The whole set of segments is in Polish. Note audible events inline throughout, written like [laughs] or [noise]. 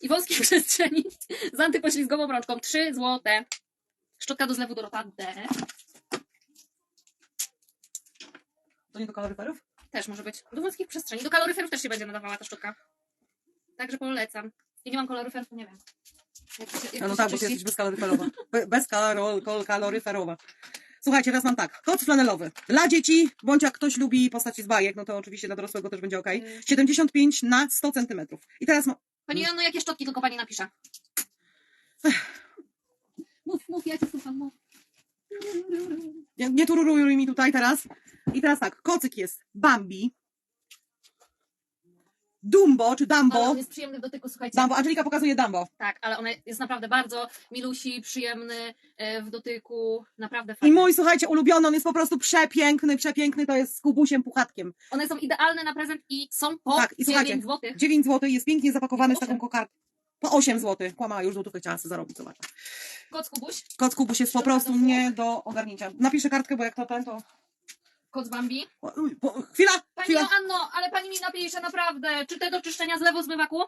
i wąskiej [laughs] przestrzeni z antypoślizgową rączką 3 złote. Szczotka do zlewu Dorota D. To nie do kaloryferów? Też może być. Do wąskich przestrzeni. Do kaloryferów też się będzie nadawała ta szczotka. Także polecam. Ja nie mam kaloryferów, to nie wiem. Jak się, jak No, tak, bo ty jesteś bezkaloryferowa. Be- Bezkaloryferowa. Słuchajcie, teraz mam tak. Koc flanelowy. Dla dzieci, bądź jak ktoś lubi postaci z bajek, no to oczywiście dla dorosłego też będzie ok. Mm. 75 na 100 centymetrów. I teraz ma... Pani Joanno, jakie szczotki tylko pani napisze? Mów, mów, ja cię słucham, mów. Nie, nie tururuj mi tutaj teraz. I teraz tak, kocyk jest Bambi, Dumbo czy Ale Dumbo. on jest przyjemny w dotyku, słuchajcie. Dumbo, Angelika pokazuje Dumbo. Tak, ale on jest naprawdę bardzo milusi, przyjemny e, w dotyku, naprawdę I fajny. mój, słuchajcie, ulubiony, on jest po prostu przepiękny, przepiękny, to jest z kubusiem puchatkiem. One są idealne na prezent i są po Tak, i słuchajcie, 9 zł. 9 zł, jest pięknie zapakowany z Osiem. taką kokardką. Po 8 zł. Kłamała, już złotówkę chciała sobie zarobić, zobacz. Koc Kubuś, Koc kubuś jest po prostu nie do ogarnięcia. Napiszę kartkę, bo jak to ten, to... koc Bambi. O, uj, po, chwila, Pani chwila. Joanno, ale pani mi napisze naprawdę, czy te do czyszczenia zlewu zmywaku,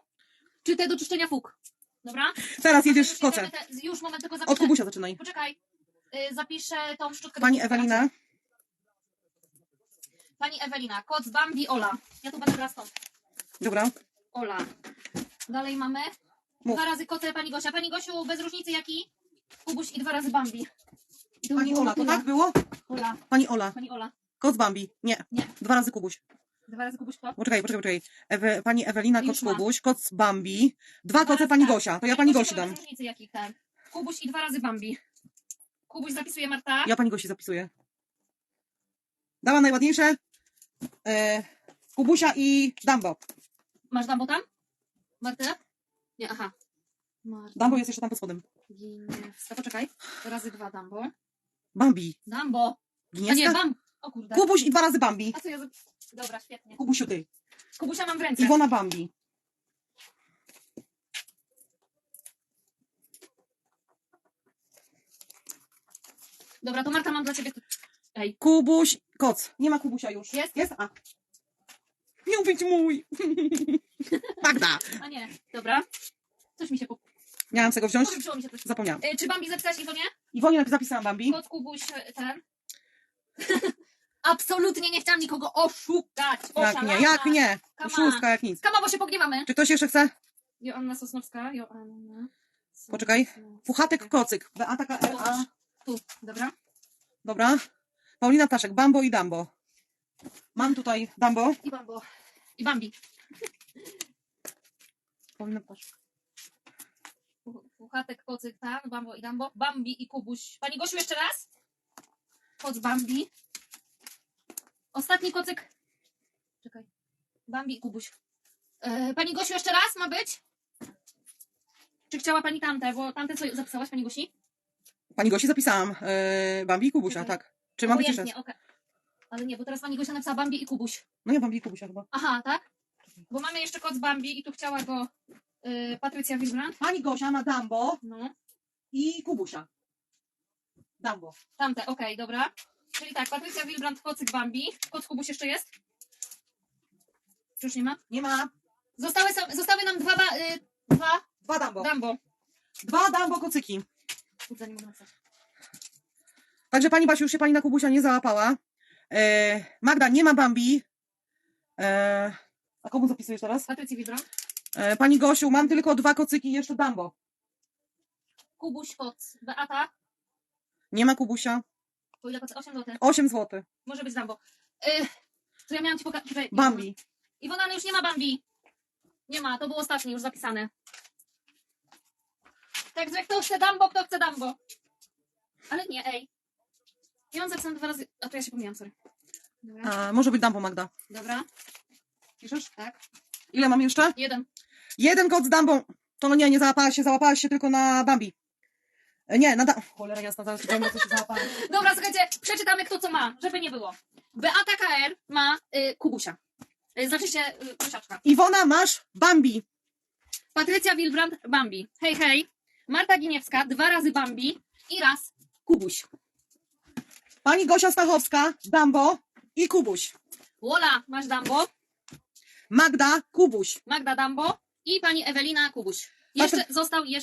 czy te do czyszczenia fuk. Dobra? Teraz jedziesz w koce. te- Już moment, tylko zapiszę. Od kubusia zaczynaj. Poczekaj. Y, Zapiszę tą szczotkę. do Pani kubka. Ewelina. Pani Ewelina, koc Bambi, Ola. Ja tu będę teraz stąd. Dobra. Ola. Dalej mamy Mów. dwa razy koce pani Gosia. Pani Gosiu, bez różnicy jaki? Kubuś i dwa razy Bambi. I Pani Ola, to tak było? Ola. Pani Ola. Pani Ola. Koc Bambi. Nie. Nie. Dwa razy kubuś. Dwa razy Kubuś kto? Poczekaj, poczekaj, poczekaj. Ewe, pani Ewelina, Już mam. kubuś, koc Bambi. Dwa koce pani tak. Gosia. To ja pani Gosi dam. Różnicy jaki ten. Kubuś i dwa razy Bambi. Kubuś zapisuje Marta. Ja pani Gosi zapisuję. Dała najładniejsze. E, kubusia i Dumbo. Masz Dambo tam? Martę? Nie, aha. Marta. Dumbo jest jeszcze tam pod spodem. Giniewska. Poczekaj. Razy dwa Dambo. Bambi. Dambo. A nie? Bam. O kurde. Kubuś i dwa razy Bambi. A co ja za... Dobra, świetnie. Kubusiu ty. Kubusia mam w ręce. Iwona Bambi. Dobra, to Marta mam dla ciebie. Ej, Kubuś, koc. Nie ma Kubusia już. Jest? Jest? A. Miał być mój. [laughs] Magda. a nie. Dobra. Coś mi się po... Miałam z tego wziąć? Mi się coś. Zapomniałam. E, czy Bambi zapisałaś Iwonie? Iwonie napis- zapisałam Bambi. Kot Kubuś e, ten. Absolutnie nie chciałam nikogo oszukać. Jak nie, jak nie. Szóstka jak nic. Kama, bo się pogniewamy. Czy ktoś jeszcze chce? Joanna Sosnowska. Joanna. Poczekaj. Sosnowska. Puchatek, kocyk. Beata KRA. Popatrz. Tu, dobra. Dobra. Paulina Ptaszek, Bambo i Dambo. Mam tutaj Dambo. I Bambo. I Bambi. Paulina Ptaszek. Pu- Puchatek, kocyk, tan, Bambo i Dambo. Bambi i Kubuś. Pani Gosiu, jeszcze raz. Koc Bambi. Ostatni kocyk. Czekaj. Bambi i Kubuś. E, pani Gosiu, jeszcze raz ma być? Czy chciała pani tamte? Bo tamte co zapisałaś, pani Gosi? Pani Gosi zapisałam. Yy, Bambi i Kubusia, Czekaj. tak. Czy mam być jeszcze Obojętnie, raz? okej. Ale nie, bo teraz pani Gosia napisała Bambi i Kubuś. No nie, Bambi i Kubusia chyba. Aha, tak? Bo mamy jeszcze koc Bambi i tu chciała go y, Patrycja Wilbrand. Pani Gosia ma Dambo No, i Kubusia. Dambo. tamte, okej, dobra. Czyli tak, Patrycja Wilbrand, kocyk Bambi. Koc Kubuś jeszcze jest? Czy już nie ma? Nie ma. Zostały, zostały nam dwa, ba, y, dwa Dwa Dambo. Dambo. Dwa Dambo kocyki. Kurde, nie mogę napisać. Także pani Basiu już się pani na Kubusia nie załapała. E, Magda nie ma Bambi. E, a komu zapisujesz teraz? Patrycji Wilbrand. E, pani Gosiu, mam tylko dwa kocyki i jeszcze Dambo. Kubuś, koc. Beata. Nie ma Kubusia. Po ile koc? 8 zł. 8 zł. Może być Dambo. Y, to ja miałam ci pokazać. Bambi. Iwona, ale już nie ma Bambi. Nie ma, to było ostatnie już zapisane. Także kto chce Dambo, kto chce Dambo. Ale nie, ej. Ja mam zapisane dwa razy. A to ja się pomyliłam, sorry. Dobra. A, może być Dambo, Magda. Dobra. Piszesz? Tak. Ile mam jeszcze? Jeden. Jeden kot z Dambą. To no nie, nie załapałaś się, załapałaś się tylko na Bambi. E, Nie, na da... Cholera jasna, zaraz co się załapałem. Dobra, słuchajcie, przeczytamy kto co ma, żeby nie było. Beata KR ma y, Kubusia. Y, znaczy się y, Kusiaczka. Iwona, masz Bambi. Patrycja Wilbrand, Bambi. Hej, hej. Marta Giniewska, dwa razy Bambi i raz Kubuś. Pani Gosia Stachowska, Dambo i Kubuś. Wola, masz Dambo. Magda, Kubuś. Magda Dambo. i pani Ewelina Kubuś. Jeszcze został jeszcze